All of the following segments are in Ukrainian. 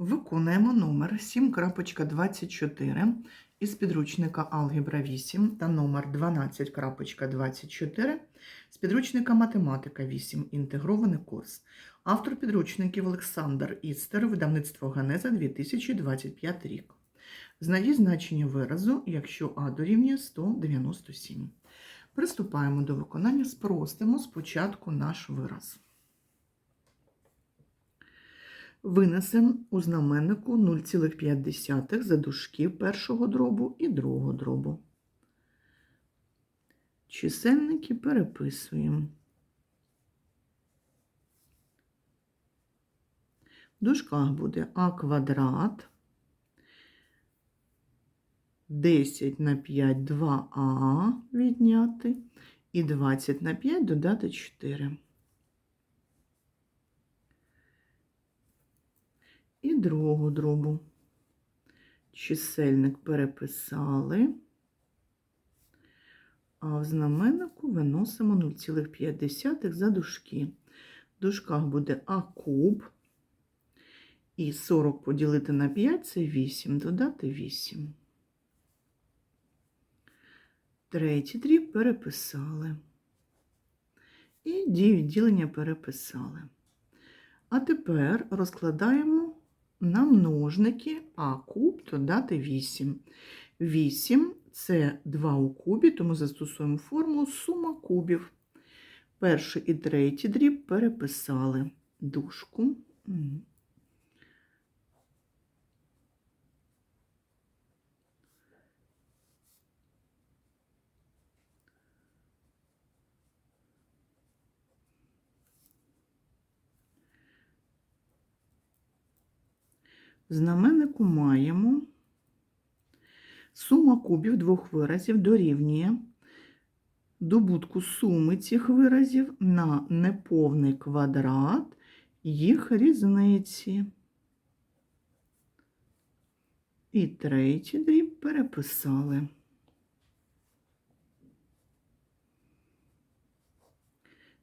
Виконуємо номер 7.24 із підручника Алгебра 8 та номер 12.24 з підручника Математика 8. Інтегрований курс. Автор підручників Олександр Істер, видавництво Ганеза 2025 рік. Знайдіть значення виразу, якщо А дорівнює 197. Приступаємо до виконання. Спростимо спочатку наш вираз. Винесемо у знаменнику 0,5 за дужки першого дробу і другого дробу. Чисельники переписуємо. В дужках буде а квадрат, 10 на 5 2а відняти і 20 на 5 додати 4. І другого дробу. Чисельник переписали, а в знаменнику виносимо 0,5 за дужки. В дужках буде А куб. І 40 поділити на 5 це 8, додати 8. Третій дріб переписали. І дію відділення переписали. А тепер розкладаємо на множники А куб додати 8. 8 це 2 у кубі, тому застосуємо формулу сума кубів. Перший і третій дріб переписали дужку. Знаменнику маємо сума кубів двох виразів дорівнює добутку суми цих виразів на неповний квадрат їх різниці. І третій дріб переписали.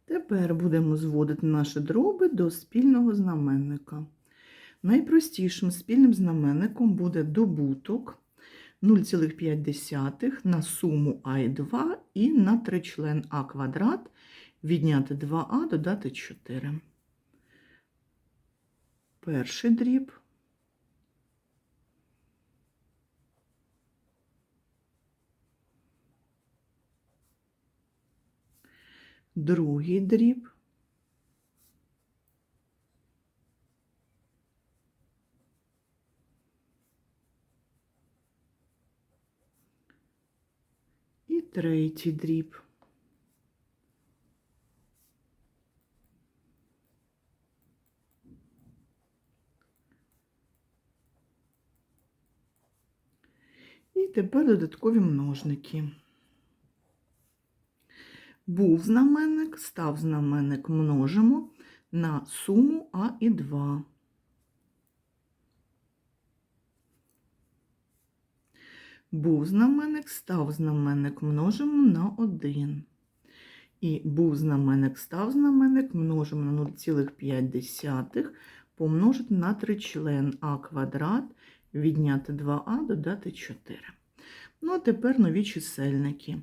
Тепер будемо зводити наші дроби до спільного знаменника. Найпростішим спільним знаменником буде добуток 0,5 на суму А і 2 і на тричлен А квадрат відняти 2А, додати 4. Перший дріб. Другий дріб. І третій дріб. І тепер додаткові множники. Був знаменник, став знаменник множимо на суму А і 2. Був знаменник, став знаменник множимо на 1. І був знаменник, став знаменник множимо на 0,5 помножити на тричлен А квадрат, відняти 2а, додати 4. Ну, а тепер нові чисельники.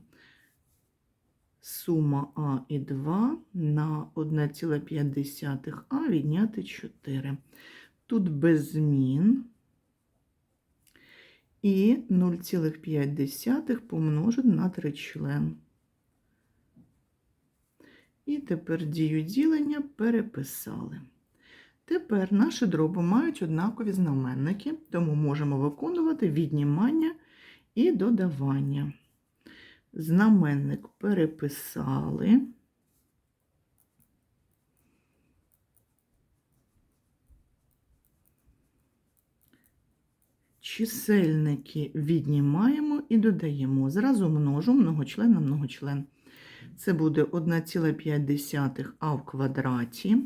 Сума А і 2 на 1,5а відняти 4. Тут без змін. І 0,5 помножити на тричлен. І тепер дію ділення переписали. Тепер наші дроби мають однакові знаменники, тому можемо виконувати віднімання і додавання. Знаменник переписали. Чисельники віднімаємо і додаємо. Зразу множу многочлен на многочлен. Це буде 1,5 а в квадраті.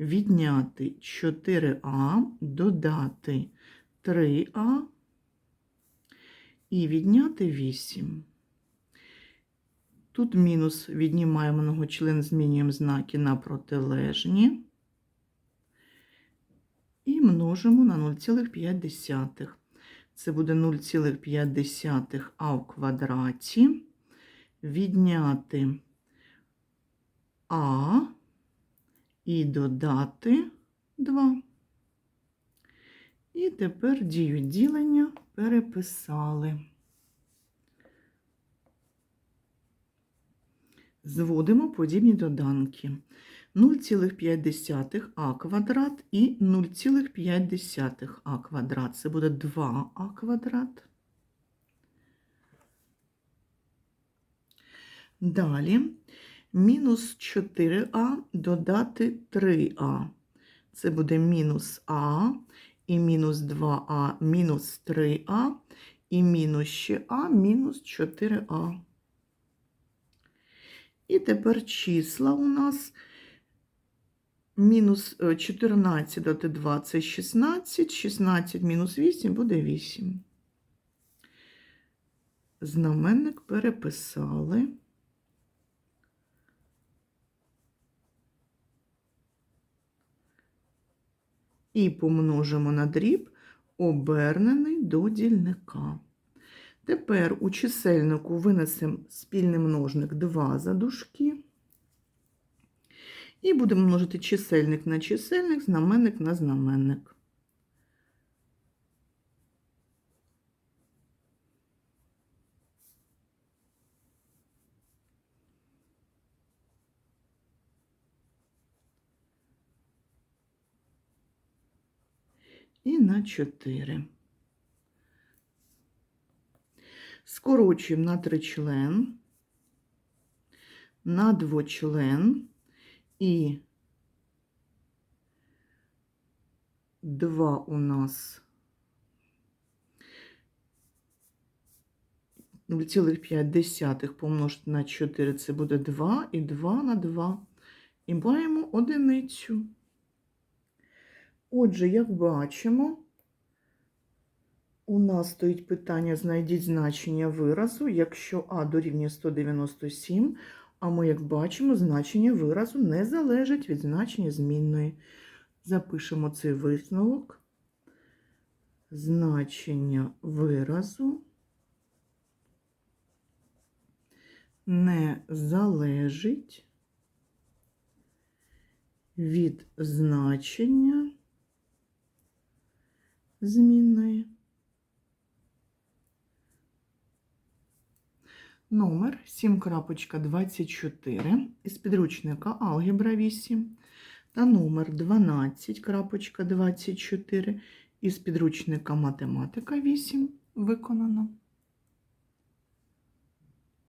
Відняти 4а, додати 3а і відняти 8. Тут мінус віднімаємо многочлен, змінюємо знаки на протилежні. і множимо на 0,5. Це буде 0,5 а в квадраті. Відняти а і додати 2. І тепер дію ділення переписали. Зводимо подібні доданки. 0,5 а квадрат і 0,5 а квадрат. Це буде 2а квадрат. Далі мінус 4а додати 3а. Це буде мінус а і мінус 2а мінус 3а і мінус ще а мінус 4а. І тепер числа у нас мінус е, 14 додати 2 це 16, 16 мінус 8 буде 8. Знаменник переписали. І помножимо на дріб, обернений до дільника. Тепер у чисельнику винесемо спільний множник 2 за дужки. І будемо множити чисельник на чисельник, знаменник на знаменник. І на 4. Скорочуємо на тричлен, на двочлен і 2 у нас 0,5 помножити на 4 це буде 2 і 2 на 2. І маємо одиницю. Отже, як бачимо, у нас стоїть питання знайдіть значення виразу, якщо А дорівнює 197, а ми, як бачимо, значення виразу не залежить від значення змінної. Запишемо цей висновок. Значення виразу не залежить від значення змінної. Номер 7.24 із підручника Алгебра 8 та номер 12.24 із підручника Математика 8 виконано.